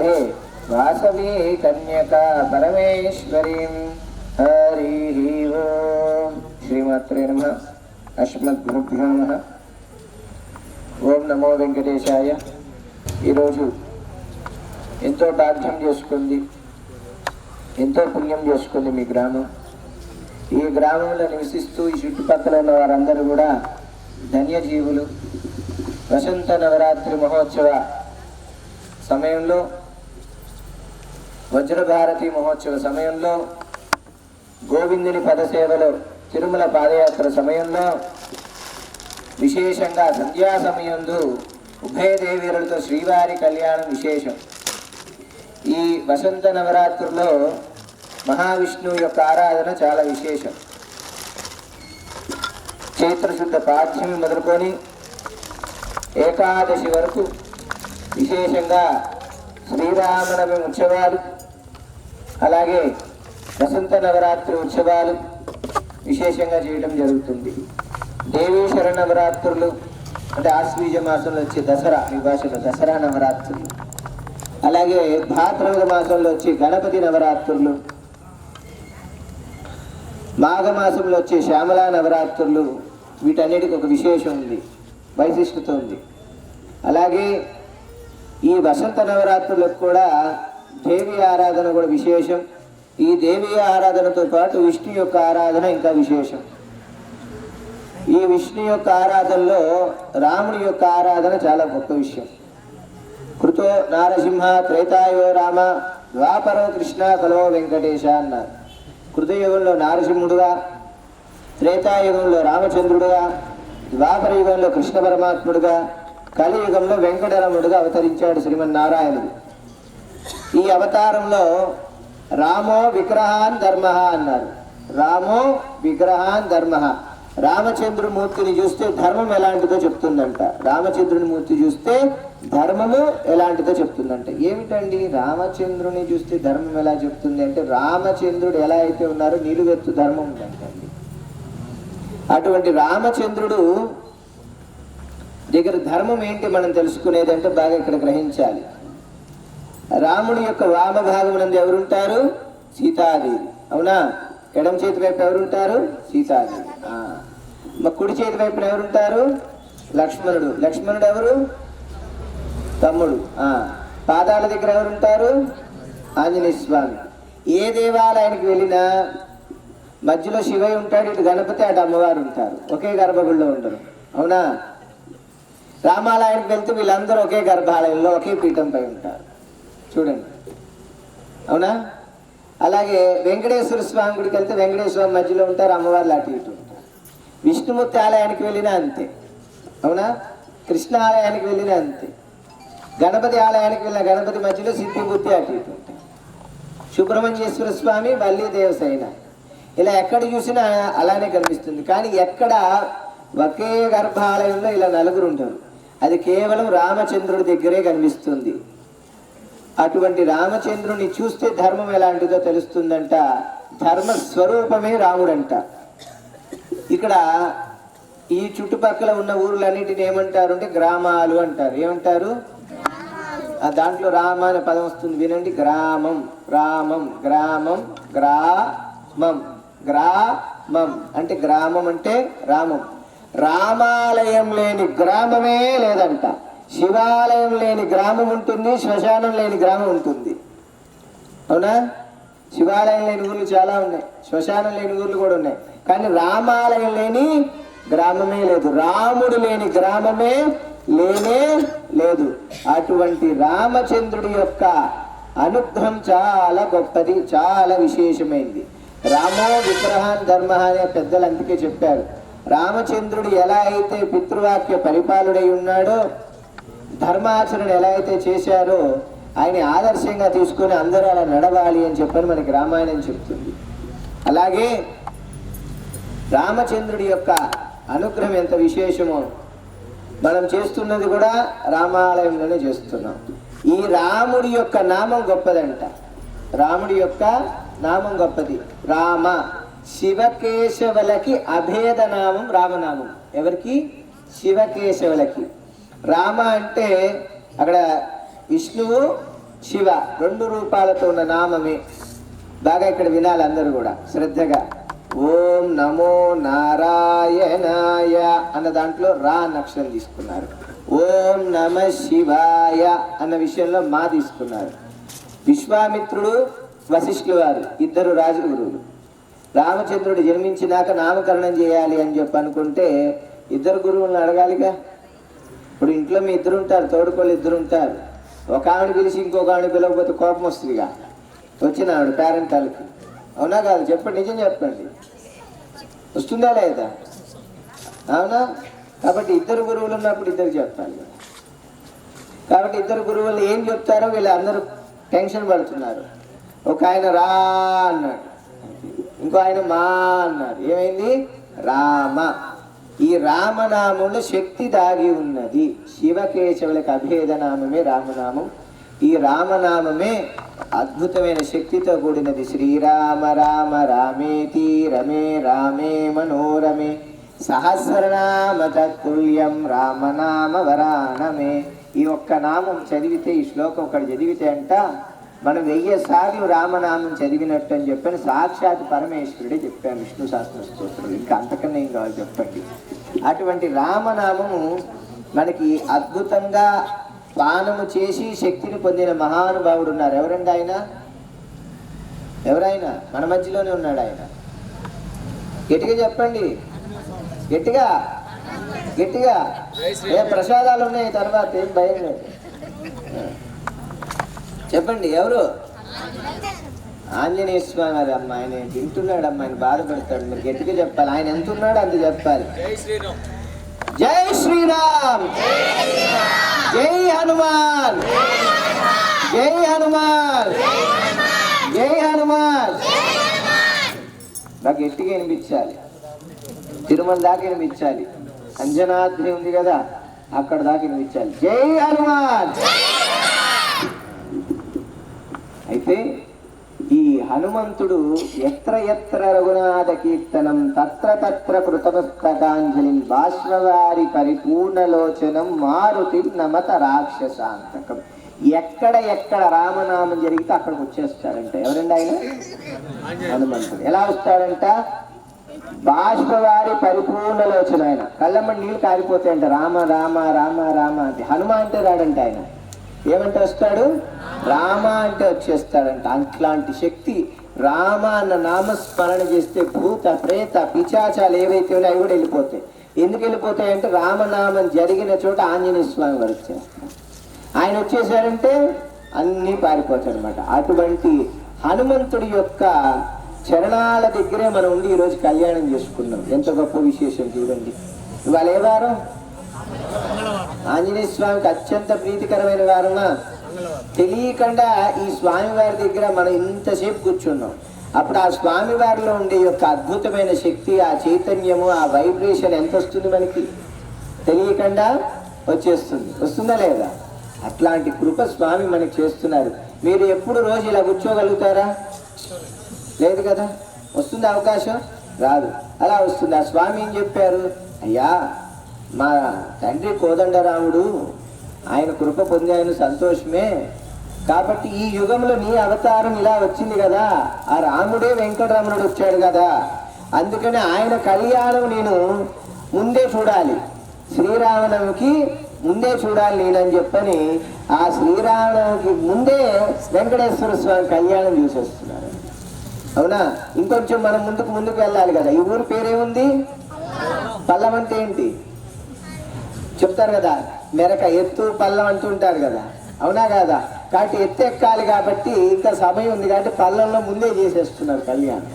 కాత్యాయనిం వందే వాసవీ కన్యకా పరమేశ్వరీం హరి ఓం. శ్రీమాత్రే నమ. అస్మద్భ్యో నమ. ఓం నమో వెంకటేశాయ. ఈరోజు ఎంతో భాగ్యం చేసుకుంది. ఎంతో పుణ్యం చేసుకుంది మీ గ్రామం. ఈ గ్రామంలో నివసిస్తూ ఈ చుట్టుపక్కల ఉన్న వారందరూ కూడా ధన్యజీవులు. వసంత నవరాత్రి మహోత్సవ సమయంలో వజ్రభారతి మహోత్సవ సమయంలో గోవిందుని పదసేవలో తిరుమల పాదయాత్ర సమయంలో విశేషంగా సంధ్యా సమయంలో ఉభయ దేవీరులతో శ్రీవారి కళ్యాణం విశేషం. ఈ వసంత నవరాత్రుల్లో మహావిష్ణువు యొక్క ఆరాధన చాలా విశేషం. చైత్రశుద్ధ పాఠ్యమి మొదలుకొని ఏకాదశి వరకు విశేషంగా శ్రీరామనవమి ఉత్సవాలు అలాగే వసంత నవరాత్రి ఉత్సవాలు విశేషంగా చేయడం జరుగుతుంది. దేవీ శరణవరాత్రులు అంటే ఆశ్వీజ మాసంలో వచ్చే దసరా ఈ భాషలో దసరా నవరాత్రులు. అలాగే భాద్రపద మాసంలో వచ్చే గణపతి నవరాత్రులు. మాఘమాసంలో వచ్చే శ్యామలా నవరాత్రులు. వీటన్నిటికి ఒక విశేషం ఉంది వైశిష్టత ఉంది. అలాగే ఈ వసంత నవరాత్రులకు కూడా దేవి ఆరాధన కూడా విశేషం. ఈ దేవి ఆరాధనతో పాటు విష్ణు యొక్క ఆరాధన ఇంకా విశేషం. ఈ విష్ణు యొక్క ఆరాధనలో రాముడి యొక్క ఆరాధన చాలా గొప్ప విషయం. కృతో నారసింహ త్రేతాయో రామ ద్వాపరో కృష్ణ కలో వెంకటేశ అన్నారు. కృతయుగంలో నారసింహుడుగా త్రేతాయుగంలో రామచంద్రుడుగా ద్వాపర యుగంలో కృష్ణ పరమాత్ముడుగా కలియుగంలో వెంకటరముడుగా అవతరించాడు శ్రీమన్నారాయణుడు. ఈ అవతారంలో రామో విగ్రహాన్ ధర్మ అన్నారు. రామో విగ్రహాన్ ధర్మ. రామచంద్రుడి మూర్తిని చూస్తే ధర్మం ఎలాంటిదో చెప్తుందంట. రామచంద్రుని మూర్తి చూస్తే ధర్మము ఎలాంటిదో చెప్తుందంట. ఏమిటండి? రామచంద్రుని చూస్తే ధర్మం ఎలా చెప్తుంది అంటే రామచంద్రుడు ఎలా అయితే ఉన్నారో నిలువెత్తు ధర్మం ఉందంటండి. అటువంటి రామచంద్రుడు దగ్గర ధర్మం ఏంటి మనం తెలుసుకునేదంటే బాగా ఇక్కడ గ్రహించాలి. రాముడి యొక్క వామ భాగమునందు ఎవరుంటారు? సీతాదేవి. అవునా? ఎడమ చేతి వైపు ఎవరుంటారు? సీతాదేవి. ఆ. కుడి చేతి వైపున ఎవరుంటారు? లక్ష్మణుడు. లక్ష్మణుడు ఎవరు? తమ్ముడు. ఆ. పాదాల దగ్గర ఎవరుంటారు? ఆంజనేయ స్వామి. ఏ దేవాలయానికి వెళ్ళినా మధ్యలో శివయ్య ఉంటాడు ఇటు గణపతి అటు అమ్మవారు ఉంటారు. ఒకే గర్భగుడిలో ఉంటారు అవునా? రామాలయానికి వెళ్తే వీళ్ళందరూ ఒకే గర్భాలయంలో ఒకే పీఠంపై ఉంటారు. చూడండి. అవునా? అలాగే వెంకటేశ్వర స్వామి గుడికి వెళ్తే వెంకటేశ్వర మధ్యలో ఉంటారు అమ్మవార్లు అటు ఇటు ఉంటారు. విష్ణుమూర్తి ఆలయానికి వెళ్ళినా అంతే. అవునా? కృష్ణ ఆలయానికి వెళ్ళినా అంతే. గణపతి ఆలయానికి వెళ్ళిన గణపతి మధ్యలో సిద్ధిమూర్తి అటు ఇటు ఉంటారు. సుబ్రహ్మణ్యేశ్వర స్వామి వల్లి దేవసైన ఇలా ఎక్కడ చూసినా అలానే కనిపిస్తుంది. కానీ ఎక్కడ ఒకే గర్భాలయంలో ఇలా నలుగురు ఉంటారు అది కేవలం రామచంద్రుడి దగ్గరే కనిపిస్తుంది. అటువంటి రామచంద్రుని చూస్తే ధర్మం ఎలాంటిదో తెలుస్తుందంట. ధర్మ స్వరూపమే రాముడంట. ఇక్కడ ఈ చుట్టుపక్కల ఉన్న ఊర్లన్నిటిని ఏమంటారు అంటే గ్రామాలు అంటారు. ఏమంటారు? ఆ దాంట్లో రామ అనే పదం వస్తుంది. వినండి. గ్రామం రామం గ్రామం గ్రామం గ్రామం. అంటే గ్రామం అంటే రామం. రామాలయం లేని గ్రామమే లేదంట. శివాలయం లేని గ్రామం ఉంటుంది శ్మశానం లేని గ్రామం ఉంటుంది. అవునా? శివాలయం లేని ఊర్లు చాలా ఉన్నాయి. శ్మశానం లేని ఊర్లు కూడా ఉన్నాయి. కానీ రామాలయం లేని గ్రామమే లేదు. రాముడు లేని గ్రామమే లేనే లేదు. అటువంటి రామచంద్రుడి యొక్క అనుగ్రహం చాలా గొప్పది చాలా విశేషమైంది. రామో విగ్రహాన్ ధర్మ అనే పెద్దలు అందుకే చెప్పారు. రామచంద్రుడు ఎలా అయితే పితృవాక్య పరిపాలుడై ఉన్నాడో ధర్మాచరణ ఎలా అయితే చేశారో ఆయన ఆదర్శంగా తీసుకొని అందరూ అలా నడవాలి అని చెప్పని మనకి రామాయణం చెప్తుంది. అలాగే రామచంద్రుడి యొక్క అనుగ్రహం ఎంత విశేషమో మనం చేస్తున్నది కూడా రామాలయంలోనే చేస్తున్నాం. ఈ రాముడి యొక్క నామం గొప్పదంట. రాముడి యొక్క నామం గొప్పది. రామ శివకేశవులకి అభేద నామం రామనామం. ఎవరికి? శివకేశవులకి. రామ అంటే అక్కడ విష్ణువు శివ రెండు రూపాలతో ఉన్న నామమే. బాగా ఇక్కడ వినాలి అందరూ కూడా శ్రద్ధగా. ఓం నమో నారాయణాయ అన్న దాంట్లో రా అన్న తీసుకున్నారు. ఓం నమ శివాయ అన్న విషయంలో మా తీసుకున్నారు. విశ్వామిత్రుడు వశిష్ఠుల వారు ఇద్దరు రాజగురువులు. రామచంద్రుడు జన్మించినాక నామకరణం చేయాలి అని చెప్పి అనుకుంటే ఇద్దరు గురువులను అడగాలిగా? ఇప్పుడు ఇంట్లో మీ ఇద్దరు ఉంటారు తోడుకోళ్ళు ఇద్దరు ఉంటారు. ఒక ఆవిడ పిలిచి ఇంకొక ఆవిడ పిలవకపోతే కోపం వస్తుందిగా వచ్చిన ఆవిడ పేరెంట్ వాళ్ళకి అవునా కాదు? చెప్పండి నిజం చెప్పండి. వస్తుందా లేదా? అవునా? కాబట్టి ఇద్దరు గురువులు ఉన్నప్పుడు ఇద్దరు చెప్పాలి. కాబట్టి ఇద్దరు గురువులు ఏం చెప్తారో వీళ్ళు అందరూ టెన్షన్ పడుతున్నారు. ఒక ఆయన రా అన్నాడు. ఇంకో ఆయన మా అన్నారు ఏమైంది? రామ. ఈ రామనామంలో శక్తి దాగి ఉన్నది. శివకేశవులకు అభేదనామమే రామనామం. ఈ రామనామమే అద్భుతమైన శక్తితో కూడినది. శ్రీరామ రామ రామేతి రమే రామే మనోరమే సహస్రనామ తత్తుల్యం రామనామ వరానమే. ఈ ఒక్క నామం చదివితే ఈ శ్లోకం ఒకటి చదివితే అంట మనం వెయ్యి సార్లు రామనామం చదివినట్టు అని చెప్పని సాక్షాత్ పరమేశ్వరుడే చెప్పాను విష్ణు శాస్త్ర స్తోత్రం. ఇంకా అంతకన్నా ఏం కావాలి చెప్పండి? అటువంటి రామనామము మనకి అద్భుతంగా పానము చేసి శక్తిని పొందిన మహానుభావుడు ఉన్నారు. ఎవరండి ఆయన? ఎవరైనా మన మధ్యలోనే ఉన్నాడు ఆయన. గట్టిగా చెప్పండి. గట్టిగా. గట్టిగా. ఏ ప్రసాదాలు ఉన్నాయి తర్వాత? ఏం భయం లేదు. చెప్పండి ఎవరు? ఆంజనేయ స్వామి వారి అమ్మ ఆయన వింటున్నాడు అమ్మ ఆయన బాధపడతాడు. మీరు గట్టిగా చెప్పాలి. ఆయన ఎంత ఉన్నాడో అంత చెప్పాలి. జై శ్రీరామ్. జై హనుమాన్. జై హనుమాన్. జై హనుమాన్. నాకు గట్టిగా వినిపించాలి. తిరుమల దాకా వినిపించాలి. అంజనాద్రి ఉంది కదా అక్కడ దాకా వినిపించాలి. జై హనుమాన్ అయితే ఈ హనుమంతుడు ఎత్ర ఎత్ర రఘునాథ కీర్తనం తత్ర తత్ర కృతపుస్తకాంజలి బాష్మవారి పరిపూర్ణలోచనం మారుతి నమత రాక్షసాంతకం. ఎక్కడ ఎక్కడ రామనామం జరిగితే అక్కడికి వచ్చేస్తాడంట. ఎవరండి ఆయన? హనుమంతుడు. ఎలా వస్తాడంట? బాష్పవారి పరిపూర్ణలోచన ఆయన. కళ్ళమ్మడి నీళ్ళు కారిపోతాయంట. రామ రామ రామ రామ అంటే హనుమ అంటే రాడంట ఆయన. ఏమంటే వస్తాడు? రామ అంటే వచ్చేస్తాడంట. అట్లాంటి శక్తి రామ అన్న నామస్మరణ చేస్తే భూత ప్రేత పిచాచాలు ఏవైతే ఉన్నాయో అవి కూడా వెళ్ళిపోతాయి. ఎందుకు వెళ్ళిపోతాయి అంటే రామనామం జరిగిన చోట ఆంజనేయ స్వామి వారు వచ్చేస్తారు ఆయన వచ్చేసారంటే అన్నీ పారిపోతాయి అనమాట అటువంటి హనుమంతుడి యొక్క చరణాల దగ్గరే మనం ఉండి ఈరోజు కళ్యాణం చేసుకున్నాం. ఎంత గొప్ప విశేషం చూడండి. ఇవాళ ఏ వారం? ఆంజనేయ స్వామికి అత్యంత ప్రీతికరమైన వారమా? తెలియకుండా ఈ స్వామివారి దగ్గర మనం ఇంతసేపు కూర్చున్నాం. అప్పుడు ఆ స్వామివారిలో ఉండే యొక్క అద్భుతమైన శక్తి ఆ చైతన్యము ఆ వైబ్రేషన్ ఎంత వస్తుంది మనకి? తెలియకుండా వచ్చేస్తుంది. వస్తుందా లేదా? అట్లాంటి కృప స్వామి మనకి చేస్తున్నారు. మీరు ఎప్పుడు రోజు ఇలా కూర్చోగలుగుతారా? లేదు కదా? వస్తుంది అవకాశం? రాదు. అలా వస్తుంది. ఆ స్వామి ఏం చెప్పారు? అయ్యా మా తండ్రి కోదండరాముడు ఆయన కృప పొందాను సంతోషమే. కాబట్టి ఈ యుగంలో నీ అవతారం ఇలా వచ్చింది కదా. ఆ రాముడే వెంకటరమణుడు వచ్చాడు కదా. అందుకని ఆయన కళ్యాణం నేను ముందే చూడాలి. శ్రీరామనవమికి ముందే చూడాలి నేనని చెప్పని ఆ శ్రీరామనవమికి ముందే వెంకటేశ్వర స్వామి కళ్యాణం చూసేస్తున్నారు. అవునా? ఇంకొంచెం మనం ముందుకు ముందుకు వెళ్ళాలి కదా. ఈ ఊరు పేరేముంది? పల్లం అంటే ఏంటి చెప్తారు కదా. మెరక ఎత్తు పల్లం అంటుంటారు కదా. అవునా కాదా? కాబట్టి ఎత్తు ఎక్కాలి కాబట్టి ఇంకా సమయం ఉంది కాబట్టి పల్లంలో ముందే చేసేస్తున్నారు కళ్యాణం.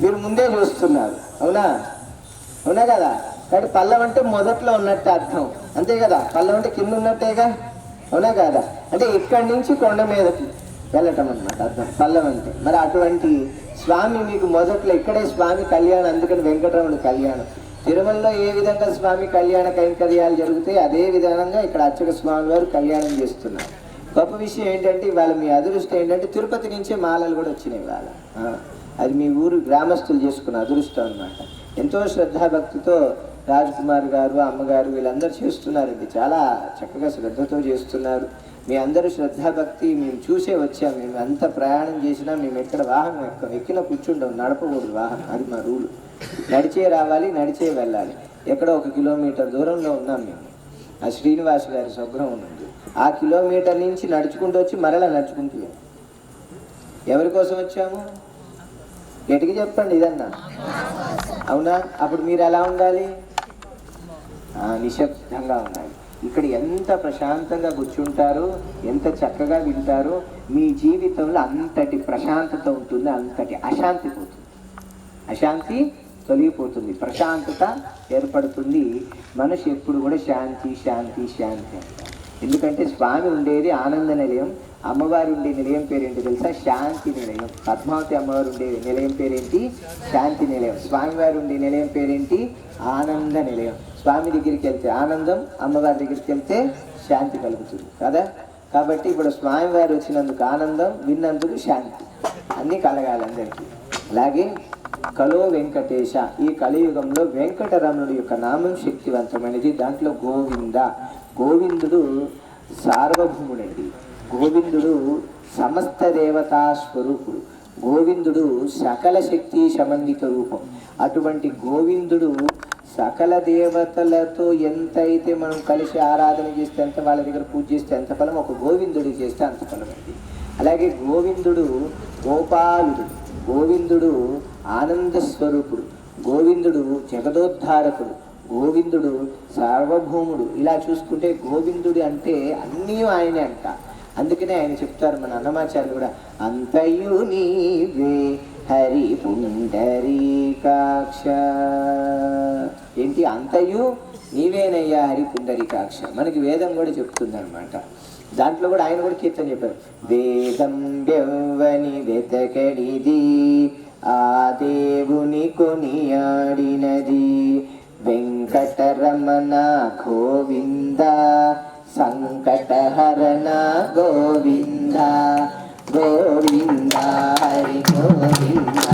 మీరు ముందే చూస్తున్నారు. అవునా? అవునా కదా? కాబట్టి పల్లం అంటే మొదట్లో ఉన్నట్టు అర్థం. అంతే కదా? పల్లం అంటే కింద ఉన్నట్టేగా? అవునా కాదా? అంటే ఇక్కడి నుంచి కొండ మీదకి వెళ్ళటం అన్నమాట అర్థం. పల్లం అంటే. మరి అటువంటి స్వామి మీకు మొదట్లో ఇక్కడే స్వామి కళ్యాణం అందుకని వెంకటరమణ కళ్యాణం. తిరుమలలో ఏ విధంగా స్వామి కళ్యాణ కైంకర్యాలు జరుగుతాయి అదే విధానంగా ఇక్కడ అర్చక స్వామి వారు కళ్యాణం చేస్తున్నారు. గొప్ప విషయం ఏంటంటే ఇవాళ మీ అదృష్టం ఏంటంటే తిరుపతి నుంచే మాలలు కూడా వచ్చినాయి ఇవాళ. అది మీ ఊరు గ్రామస్తులు చేసుకున్న అదృష్టం అన్నమాట. ఎంతో శ్రద్ధాభక్తితో రాజ్ కుమార్ గారు అమ్మగారు వీళ్ళందరూ చేస్తున్నారండి చాలా చక్కగా శ్రద్ధతో చేస్తున్నారు. మీ అందరూ శ్రద్ధాభక్తి మేము చూసే వచ్చాం. మేము ఎంత ప్రయాణం చేసినా మేము ఎక్కడ వాహనం ఎక్క ఎక్కిన కూర్చుంటాం నడపకూడదు వాహనం. అది మా రూల్. నడిచే రావాలి నడిచే వెళ్ళాలి. ఎక్కడో ఒక కిలోమీటర్ దూరంలో ఉన్నాం మేము. ఆ శ్రీనివాస్ గారి స్వగ్రహం ఉంది. ఆ కిలోమీటర్ నుంచి నడుచుకుంటూ వచ్చి మరలా నడుచుకుంటూ ఎవరి కోసం వచ్చాము? గట్టిగా చెప్పండి ఇదన్నా. అవునా? అప్పుడు మీరు ఎలా ఉండాలి? నిశ్శబ్దంగా ఉండాలి. ఇక్కడ ఎంత ప్రశాంతంగా కూర్చుంటారో ఎంత చక్కగా వింటారో మీ జీవితంలో అంతటి ప్రశాంతత ఉంటుంది అంతటి అశాంతి పోతుంది. అశాంతి తొలగిపోతుంది ప్రశాంతత ఏర్పడుతుంది. మనిషి ఎప్పుడు కూడా శాంతి శాంతి శాంతి ఎందుకంటే స్వామి ఉండేది ఆనంద నిలయం అమ్మవారు ఉండే నిలయం పేరేంటి తెలుసా? శాంతి నిలయం. పద్మావతి అమ్మవారు ఉండే నిలయం పేరేంటి? శాంతి నిలయం. స్వామివారు ఉండే నిలయం పేరేంటి? ఆనంద నిలయం. స్వామి దగ్గరికి వెళ్తే ఆనందం అమ్మవారి దగ్గరికి వెళ్తే శాంతి కలుగుతుంది కదా? కాబట్టి ఇప్పుడు స్వామివారు వచ్చినందుకు ఆనందం విన్నందుకు శాంతి. అన్నీ కలగాలి అందరికీ. అలాగే కలో వెంకటేశ ఈ కలియుగంలో వెంకటరమణుడి యొక్క నామం శక్తివంతమైనది. దాంట్లో గోవింద. గోవిందుడు సార్వభౌముడండి గోవిందుడు సమస్త దేవతా స్వరూపుడు. గోవిందుడు సకల శక్తి సమన్విత రూపం. అటువంటి గోవిందుడు సకల దేవతలతో ఎంతైతే మనం కలిసి ఆరాధన చేస్తే ఎంత వాళ్ళ దగ్గర పూజ చేస్తే ఎంత ఫలం ఒక గోవిందుడు చేస్తే అంత ఫలం అండి. అలాగే గోవిందుడు గోపాలుడు గోవిందుడు ఆనంద స్వరూపుడు గోవిందుడు జగదోద్ధారకుడు గోవిందుడు సార్వభౌముడు. ఇలా చూసుకుంటే గోవిందుడు అంటే అన్నీ ఆయనే అంట. అందుకనే ఆయన చెప్తారు మన అన్నమాచార్యులు కూడా అంతయు నీవే హరి పుండరీకాక్ష ఏంటి? అంతయు నీవేనయ్యా హరి పుండరీకాక్ష మనకి వేదం కూడా చెప్తుంది అనమాట దాంట్లో కూడా ఆయన కూడా కీర్తన చెప్పారు. వేదం బెవ్వని వెతకడిది ఆ దేవుని కొనియాడినది వెంకటరమణ గోవిందా సంకటహరణ గోవింద గోవింద హరి గోవింద.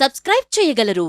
సబ్స్క్రైబ్ చేయగలరు.